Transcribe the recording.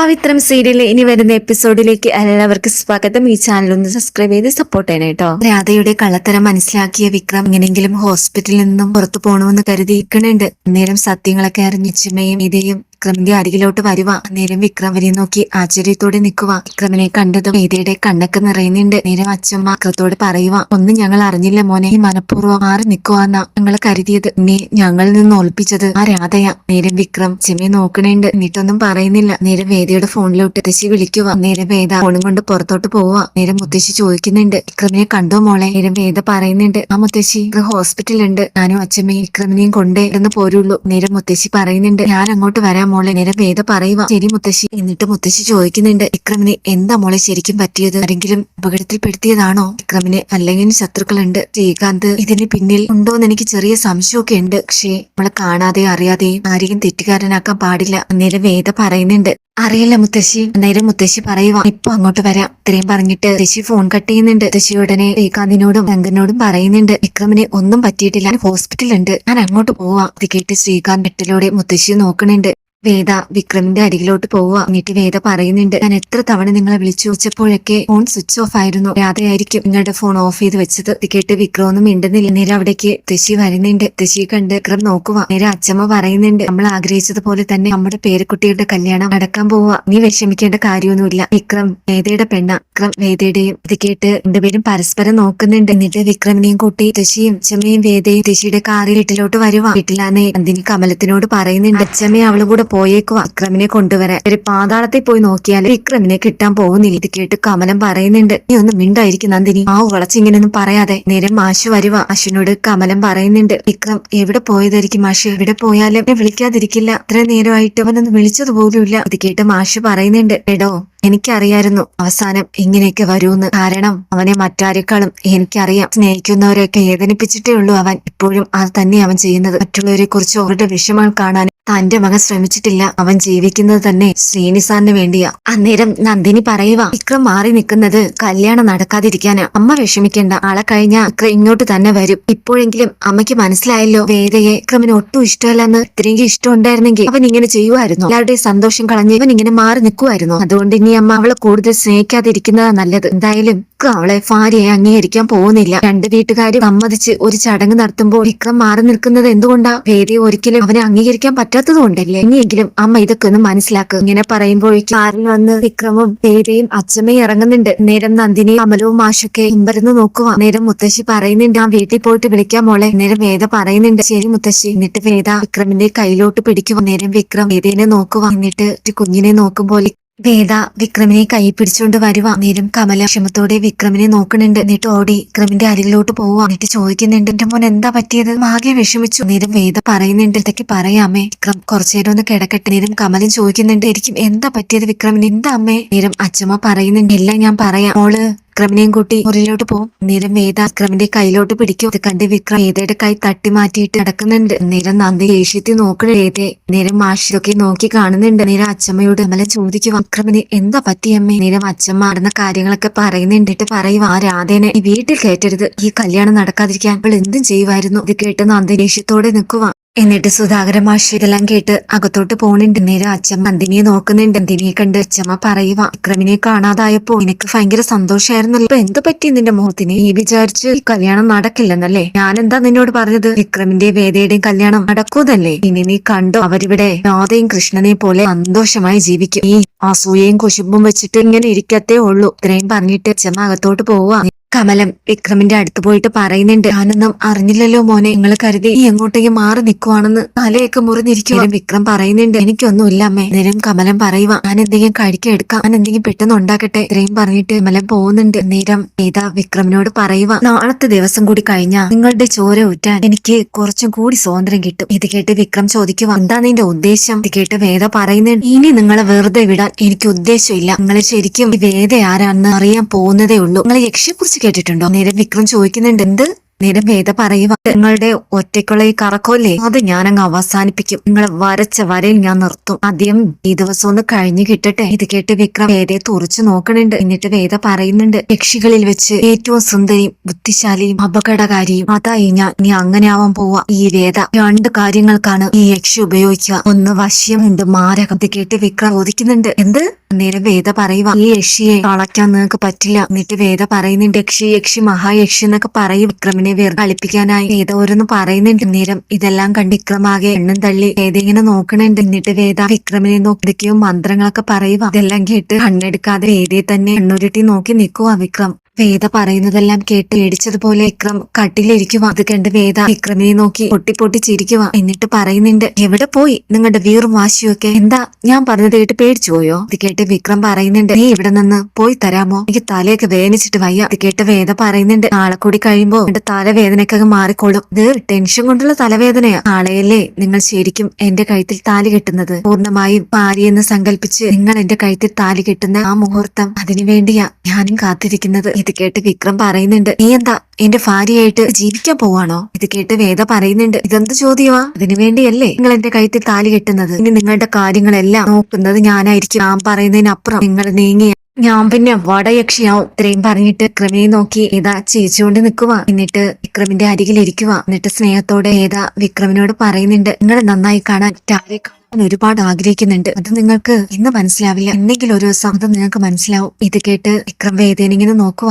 പവിത്രം സീരിയലിലെ ഇനി വരുന്ന എപ്പിസോഡിലേക്ക് എല്ലാവർക്കും സ്വാഗതം. ഈ ചാനൽ ഒന്ന് സബ്സ്ക്രൈബ് ചെയ്ത് സപ്പോർട്ട് ചെയ്യണം കേട്ടോ രാധയുടെ കള്ളത്തരം മനസ്സിലാക്കിയ വിക്രം എങ്ങനെങ്കിലും ഹോസ്പിറ്റലിൽ നിന്നും പുറത്തു പോകണമെന്ന് കരുതിയിരിക്കണുണ്ട് അന്നേരം സത്യങ്ങളൊക്കെ അറിഞ്ഞ് ചിമയും ഇതയും വിക്രമിന്റെ അരികിലോട്ട് വരുവ. നേരം വിക്രം വരെ നോക്കി ആശ്ചര്യത്തോടെ നിൽക്കുക വിക്രമിനെ കണ്ടതും വേദിയുടെ കണ്ണൊക്കെ നിറയുന്നുണ്ട്. നേരം അച്ഛമ്മ വിക്രത്തോട് പറയുക ഒന്നും ഞങ്ങൾ അറിഞ്ഞില്ല മോനെ. മനഃപൂർവം മാറി നിൽക്കുവാന്ന ഞങ്ങൾ കരുതിയത്. നീ ഞങ്ങളിൽ നിന്ന് ഒളിപ്പിച്ചത് ആ രാധയ. നേരം വിക്രം ചെമ്മെ നോക്കണേണ്ട്. എന്നിട്ടൊന്നും പറയുന്നില്ല. നേരം വേദിയുടെ ഫോണിലോട്ട് മുത്തശ്ശി വിളിക്കുക നേരം വേദ ഫോണും കൊണ്ട് പുറത്തോട്ട് പോവുക നേരം മുത്തശ്ശി ചോദിക്കുന്നുണ്ട് വിക്രമിനെ കണ്ടോ മോളെ? നേരം വേദ പറയുന്നുണ്ട് ആ മുത്തശ്ശി ഹോസ്പിറ്റലുണ്ട് ഞാനും അച്ഛമ്മയും വിക്രമിനെയും കൊണ്ടേ എന്ന് പോരുള്ളൂ. നേരം മുത്തശ്ശി പറയുന്നുണ്ട് ഞാൻ അങ്ങോട്ട് വരാം മോളെ നേരെ വേദ പറയുക ശരി മുത്തശ്ശി. എന്നിട്ട് മുത്തശ്ശി ചോദിക്കുന്നുണ്ട് വിക്രമിന് എന്താ മോളെ ശരിക്കും പറ്റിയത്? ആരെങ്കിലും അപകടത്തിൽപ്പെടുത്തിയതാണോ? വിക്രമിന് അല്ലെങ്കിൽ ശത്രുക്കളുണ്ട്. ശ്രീകാന്ത് ഇതിന് പിന്നിൽ ഉണ്ടോന്ന് എനിക്ക് ചെറിയ സംശയമൊക്കെ ഉണ്ട്. പക്ഷേ നമ്മളെ കാണാതെ അറിയാതെ ആരെയും തെറ്റുകാരനാക്കാൻ പാടില്ല. നേരെ വേദ പറയുന്നുണ്ട് അറിയില്ല മുത്തശ്ശി. അന്നേരം മുത്തശ്ശി പറയുക ഇപ്പൊ അങ്ങോട്ട് വരാം. ഇത്രയും പറഞ്ഞിട്ട് മുത്തശ്ശി ഫോൺ കട്ട് ചെയ്യുന്നുണ്ട്. മുത്തശ്ശി ഉടനെ ശ്രീകാന്തിനോടും രംഗനോടും പറയുന്നുണ്ട് വിക്രമിനെ ഒന്നും പറ്റിയിട്ടില്ല. ഹോസ്പിറ്റലുണ്ട് ഞാൻ അങ്ങോട്ട് പോവാ. ഇത് കേട്ട് ശ്രീകാന്ത് മെട്ടിലൂടെ മുത്തശ്ശി നോക്കണുണ്ട് വേദ വിക്രമിന്റെ അരികിലോട്ട് പോവുക. എന്നിട്ട് വേദ പറയുന്നുണ്ട് ഞാൻ എത്ര തവണ നിങ്ങളെ വിളിച്ചു? വെച്ചപ്പോഴൊക്കെ ഫോൺ സ്വിച്ച് ഓഫ് ആയിരുന്നു. രാധയായിരിക്കും നിങ്ങളുടെ ഫോൺ ഓഫ് ചെയ്ത് വെച്ചത്. കേട്ട് വിക്രം ഒന്നും മിണ്ടുന്നില്ല. നേരെ അവിടേക്ക് തെശി വരുന്നുണ്ട്. തെശി കണ്ട് വിക്രം നോക്കുക. നേരെ അച്ഛമ്മ പറയുന്നുണ്ട് നമ്മൾ ആഗ്രഹിച്ചതുപോലെ തന്നെ നമ്മുടെ പേരക്കുട്ടിയുടെ കല്യാണം നടക്കാൻ പോവുക. നീ വിഷമിക്കേണ്ട കാര്യമൊന്നുമില്ല. വിക്രം വേദയുടെ പെണ്ണ. വിക്രം വേദയുടെയും ഇത് കേട്ട് രണ്ടുപേരും പരസ്പരം നോക്കുന്നുണ്ട്. എന്നിട്ട് വിക്രമിനെയും കൂട്ടി തെശിയും അച്ഛമ്മയും വേദയും തെശിയുടെ കാറിൽ വീട്ടിലോട്ട് വരുവാ. വീട്ടിലാന്നേ നന്ദിനി കമലത്തിനോട് പറയുന്നുണ്ട് അച്ഛമ്മയും അവളും കൂടെ പോയേക്കുവാ അക്രമിനെ കൊണ്ടുവരാൻ. ഒരു പാതാളത്തിൽ പോയി നോക്കിയാൽ വിക്രമിനെ കിട്ടാൻ പോകുന്നില്ല. ഇത് കേട്ട് കമലം പറയുന്നുണ്ട് നീ ഒന്ന് മിണ്ടായിരിക്കും നന്ദിനി. ആ വളച്ചിങ്ങനെയൊന്നും പറയാതെ. നേരം മാഷു വരുവ. മാഷിനോട് കമലം പറയുന്നുണ്ട് വിക്രം എവിടെ പോയതായിരിക്കും മാഷ്? എവിടെ പോയാലും എന്നെ വിളിക്കാതിരിക്കില്ല. ഇത്ര നേരമായിട്ട് അവനൊന്ന് വിളിച്ചത് പോലുമില്ല. ഇത് കേട്ട് മാഷ് പറയുന്നുണ്ട് എടോ എനിക്കറിയായിരുന്നു അവസാനം ഇങ്ങനെയൊക്കെ വരൂന്ന് കാരണം അവനെ മറ്റാരെക്കാളും എനിക്കറിയാം. സ്നേഹിക്കുന്നവരെയൊക്കെ വേദനിപ്പിച്ചിട്ടേ ഉള്ളൂ അവൻ. ഇപ്പോഴും അത് തന്നെ അവൻ ചെയ്യുന്നത്. മറ്റുള്ളവരെ കുറിച്ച് അവരുടെ വിഷമങ്ങൾ കാണാൻ തന്റെ മകൻ ശ്രമിച്ചിട്ടില്ല. അവൻ ജീവിക്കുന്നത് തന്നെ ശ്രീനിസാറിന് വേണ്ടിയാ. അന്നേരം നന്ദിനി പറയുവാ വിക്രം മാറി നിൽക്കുന്നത് കല്യാണം നടക്കാതിരിക്കാനാ. അമ്മ വിഷമിക്കേണ്ട. ആളെ കഴിഞ്ഞ വിക്രം ഇങ്ങോട്ട് തന്നെ വരും. ഇപ്പോഴെങ്കിലും അമ്മയ്ക്ക് മനസ്സിലായല്ലോ വേദയെ വിക്രമിന് ഒട്ടും ഇഷ്ടമല്ലെന്ന്. ഇത്രയെങ്കിലും ഇഷ്ടം ഉണ്ടായിരുന്നെങ്കിൽ അവൻ ഇങ്ങനെ ചെയ്യുമായിരുന്നു. എല്ലാവരുടെയും സന്തോഷം കളഞ്ഞ് ഇവൻ ഇങ്ങനെ മാറി നിൽക്കുമായിരുന്നു. അതുകൊണ്ട് ഇനി അമ്മ അവളെ കൂടുതൽ സ്നേഹിക്കാതിരിക്കുന്നതാ നല്ലത്. എന്തായാലും അവളെ ഭാര്യയെ അംഗീകരിക്കാൻ പോകുന്നില്ല. രണ്ട് വീട്ടുകാരും സമ്മതിച്ച് ഒരു ചടങ്ങ് നടത്തുമ്പോൾ വിക്രം മാറി നിൽക്കുന്നത് എന്തുകൊണ്ടാ? വേദയെ ഒരിക്കലും അവനെ അംഗീകരിക്കാൻ പറ്റാത്തത് കൊണ്ടല്ലേ ഇനിയെങ്കിലും അമ്മ ഇതൊക്കെ ഒന്ന് മനസ്സിലാക്കുക ഇങ്ങനെ പറയുമ്പോഴേക്കും കാറിൽ വന്ന് വിക്രമും പേരയും അച്ഛമ്മയും ഇറങ്ങുന്നുണ്ട്. നേരം നന്ദിനി അമലവും മാഷൊക്കെ ഇമ്പരന്ന് നോക്കുക. നേരം മുത്തശ്ശി പറയുന്നുണ്ട് ആ വീട്ടിൽ പോയിട്ട് വിളിക്കാൻ മോളെ. നേരം വേദ പറയുന്നുണ്ട് ശരി മുത്തശ്ശി. എന്നിട്ട് വേദ വിക്രമിന്റെ കയ്യിലോട്ട് പിടിക്കുക നേരം വിക്രം വേദേനെ നോക്കുക. എന്നിട്ട് കുഞ്ഞിനെ നോക്കുമ്പോൾ വേദ വിക്രമിനെ കൈ പിടിച്ചുകൊണ്ട് വരുക നേരം കമല ക്ഷമത്തോടെ വിക്രമിനെ നോക്കുന്നുണ്ട്. എന്നിട്ട് ഓടി വിക്രമിന്റെ അരികിലോട്ട് പോവുക എന്നിട്ട് ചോദിക്കുന്നുണ്ട് എന്റെ മോൻ എന്താ പറ്റിയത്? ആകെ വിഷമിച്ചു. നേരം വേദ പറയുന്നുണ്ട് ഇതൊക്കെ പറയാമേ. വിക്രം കുറച്ചേരം ഒന്ന് കിടക്കട്ടെ. നേരം കമലൻ ചോദിക്കുന്നുണ്ട് എനിക്കും എന്താ പറ്റിയത് വിക്രമിന്? എന്താ അമ്മേ? നേരം അച്ഛമ്മ പറയുന്നുണ്ട് എല്ലാം ഞാൻ പറയാം. മോൾ വിക്രമിനെയും കൂട്ടി മുറിയിലോട്ട് പോകും നേരം വേദ വിക്രമിന്റെ കയ്യിലോട്ട് പിടിക്കും. ഇത് കണ്ട് വിക്രം വേദയുടെ കൈ തട്ടി മാറ്റിയിട്ട് നടക്കുന്നുണ്ട്. നേരം നന്ദി ദേഷ്യത്തിൽ നോക്കണ. വേദയെ നേരം മാഷിലൊക്കെ നോക്കി കാണുന്നുണ്ട്. നേരം അച്ഛമ്മയോട് നമ്മളെ ചോദിക്കും വിക്രമിന് എന്താ പറ്റിയമ്മേ നേരം അച്ഛമ്മ നടന്ന കാര്യങ്ങളൊക്കെ പറയുന്നുണ്ടിട്ട് പറയും ആ രാധേനെ വീട്ടിൽ കയറ്റരുത് ഈ കല്യാണം നടക്കാതിരിക്കാൻ അവൾ എന്തും ചെയ്യുമായിരുന്നു. ഇത് കേട്ട് നന്ദി ദേഷ്യത്തോടെ നിൽക്കുക എന്നിട്ട് സുധാകര മാഷ് ഇതെല്ലാം കേട്ട് അകത്തോട്ട് പോണുണ്ട് നേരെ അച്ഛമ്മ നന്ദിനിയെ നോക്കുന്നുണ്ട് നന്ദിനിയെ കണ്ട് അച്ഛമ്മ പറയുക വിക്രമിനെ കാണാതായപ്പോ എനിക്ക് ഭയങ്കര സന്തോഷമായിരുന്നല്ലോ ഇപ്പൊ എന്ത് പറ്റി നിന്റെ മുഖത്തിന്? ഈ വിചാരിച്ച് ഈ കല്യാണം നടക്കില്ലെന്നല്ലേ? ഞാൻ എന്താ നിന്നോട് പറഞ്ഞത്? വിക്രമിന്റെ വേദയുടെയും കല്യാണം നടക്കൂതല്ലേ? ഇനി നീ കണ്ടോ അവരിവിടെ രാധയും കൃഷ്ണനെ പോലെ സന്തോഷമായി ജീവിക്കും. ഈ അസൂയയും കുശുമ്പും വെച്ചിട്ട് ഇങ്ങനെ ഇരിക്കത്തേ ഉള്ളൂ. ഇത്രയും പറഞ്ഞിട്ട് അച്ഛമ്മ അകത്തോട്ട് പോവുക കമലം വിക്രമിന്റെ അടുത്ത് പോയിട്ട് പറയുന്നുണ്ട് ഞാനൊന്നും അറിഞ്ഞില്ലല്ലോ മോനെ. നിങ്ങൾ കരുതി ഈ എങ്ങോട്ടേക്ക് മാറി നിൽക്കുവാണെന്ന് തലയൊക്കെ മുറിഞ്ഞിരിക്കും വിക്രം പറയുന്നുണ്ട് എനിക്കൊന്നുമില്ല അമ്മേ. നേരം കമലം പറയുക ഞാൻ എന്തെങ്കിലും കഴിക്കാൻ എടുക്കാം. ഞാൻ എന്തെങ്കിലും പെട്ടെന്ന് ഉണ്ടാക്കട്ടെ. ഇത്രയും പറഞ്ഞിട്ട് കമലം പോകുന്നുണ്ട്. നേരം ഏതാ വിക്രമിനോട് പറയുക നാളത്തെ ദിവസം കൂടി കഴിഞ്ഞാ നിങ്ങളുടെ ചോര ഊറ്റാൻ എനിക്ക് കുറച്ചും കൂടി സ്വാതന്ത്ര്യം കിട്ടും. ഇത് കേട്ട് വിക്രം ചോദിക്കുക എന്താ നിന്റെ ഉദ്ദേശം? ഇത് കേട്ട് വേദ പറയുന്നുണ്ട് ഇനി നിങ്ങളെ വെറുതെ വിടാൻ എനിക്ക് ഉദ്ദേശമില്ല. നിങ്ങളെ ശരിക്കും വേദ ആരാണെന്ന് അറിയാൻ പോകുന്നതേ ഉള്ളൂ. നിങ്ങളെ യക്ഷയെക്കുറിച്ച് കേട്ടിട്ടുണ്ടോ? നേരെ വിക്രം ചോദിക്കുന്നുണ്ട്. എന്ത്? നേരം വേദ പറയുക നിങ്ങളുടെ ഒറ്റയ്ക്കുള്ള ഈ കറക്കോല്ലേ? അത് ഞാനങ്ങ് അവസാനിപ്പിക്കും. നിങ്ങൾ വരച്ച വരയിൽ ഞാൻ നിർത്തും. ആദ്യം ഈ ദിവസം ഒന്ന് കഴിഞ്ഞു കിട്ടട്ടെ. ഇത് കേട്ട് വിക്രം വേദയെ തുറച്ചു നോക്കണുണ്ട്. എന്നിട്ട് വേദ പറയുന്നുണ്ട് യക്ഷികളിൽ വെച്ച് ഏറ്റവും സുന്ദരിയും ബുദ്ധിശാലിയും അപകടകാരിയും അതായി ഞാൻ ഇനി അങ്ങനെ ആവാൻ പോവാ. ഈ വേദ രണ്ട് കാര്യങ്ങൾക്കാണ് ഈ യക്ഷി ഉപയോഗിക്കുക. ഒന്ന് വശ്യമുണ്ട് മാരകം. ഇത് കേട്ട് വിക്രം ചോദിക്കുന്നുണ്ട് എന്ത്? നേരെ വേദ പറയുക ഈ യക്ഷിയെ കളയ്ക്കാൻ നിങ്ങൾക്ക് പറ്റില്ല. എന്നിട്ട് വേദ പറയുന്നുണ്ട് യക്ഷി യക്ഷി മഹായക്ഷി എന്നൊക്കെ പറയും. വിക്രമിനെ വേർ കളിപ്പിക്കാനായി വേദ ഓരോന്ന് പറയുന്നുണ്ട്. നേരം ഇതെല്ലാം കണ്ട് വിക്രമാകെ എണ്ണം തള്ളി വേദ നോക്കണുണ്ട്. എന്നിട്ട് വേദ വിക്രമിനെ നോക്കി എന്തൊക്കെയോ മന്ത്രങ്ങളൊക്കെ പറയുക ഇതെല്ലാം കേട്ട് കണ്ണെടുക്കാതെ വേദയെ തന്നെ എണ്ണുരുട്ടി നോക്കി നിൽക്കുക വിക്രം. വേദ പറയുന്നതെല്ലാം കേട്ട് പേടിച്ചതുപോലെ വിക്രം കട്ടിലിരിക്കുക അത് കണ്ട് വേദ വിക്രമിനെ നോക്കി പൊട്ടി പൊട്ടി ചിരിക്കുക എന്നിട്ട് പറയുന്നുണ്ട് എവിടെ പോയി? നിങ്ങളുടെ വീറും വാശിയൊക്കെ എന്താ ഞാൻ പറഞ്ഞത് കേട്ട് പേടിച്ചു പോയോ? ഇത് കേട്ട് വിക്രം പറയുന്നുണ്ട് നീ ഇവിടെ നിന്ന് പോയി തരാമോ? എനിക്ക് തലയൊക്കെ വേദനിച്ചിട്ട് വയ്യ. ഇത് കേട്ട് വേദ പറയുന്നുണ്ട് നാളെ കൂടി കഴിയുമ്പോ എന്റെ തലവേദനയൊക്കെ മാറിക്കോളും. ഇത് ടെൻഷൻ കൊണ്ടുള്ള തലവേദനയാ. നാളെയല്ലേ നിങ്ങൾ ശരിക്കും എന്റെ കഴുത്തിൽ താലി കെട്ടുന്നത്? പൂർണമായും ഭാര്യയെന്ന് സങ്കല്പിച്ച് നിങ്ങൾ എന്റെ കഴുത്തിൽ താലി കെട്ടുന്ന ആ മുഹൂർത്തം അതിനു വേണ്ടിയാ ഞാനും കാത്തിരിക്കുന്നത്. ഇത് കേട്ട് വിക്രം പറയുന്നുണ്ട് നീ എന്താ എന്റെ ഭാര്യയായിട്ട് ജീവിക്കാൻ പോവാണോ? ഇത് കേട്ട് വേദ പറയുന്നുണ്ട് ഇതെന്ത് ചോദ്യമാ? അതിനു വേണ്ടിയല്ലേ നിങ്ങൾ എന്റെ കഴുത്തിൽ താലി കെട്ടുന്നത്? ഇനി നിങ്ങളുടെ കാര്യങ്ങളെല്ലാം നോക്കുന്നത് ഞാനായിരിക്കും. ഞാൻ പറയുന്നതിനപ്പുറം നിങ്ങൾ നീങ്ങിയ ഞാൻ പിന്നെ വടയക്ഷിയാവും ഇത്രയും പറഞ്ഞിട്ട് വിക്രമിനെ നോക്കി ഏതാ ചേച്ചുകൊണ്ട് നിൽക്കുക എന്നിട്ട് വിക്രമിന്റെ അരികിൽ ഇരിക്കുക എന്നിട്ട് സ്നേഹത്തോടെ ഏതാ വിക്രമിനോട് പറയുന്നുണ്ട്. നിങ്ങൾ നന്നായി കാണാൻ ടാരെ കാണാൻ ഒരുപാട് ആഗ്രഹിക്കുന്നുണ്ട്. അത് നിങ്ങൾക്ക് ഇന്ന് മനസ്സിലാവില്ല. എന്തെങ്കിലും ഒരു ദിവസം അത് നിങ്ങൾക്ക് മനസ്സിലാവും. ഇത് കേട്ട് വിക്രം വേദേനിങ്ങനെ നോക്കുക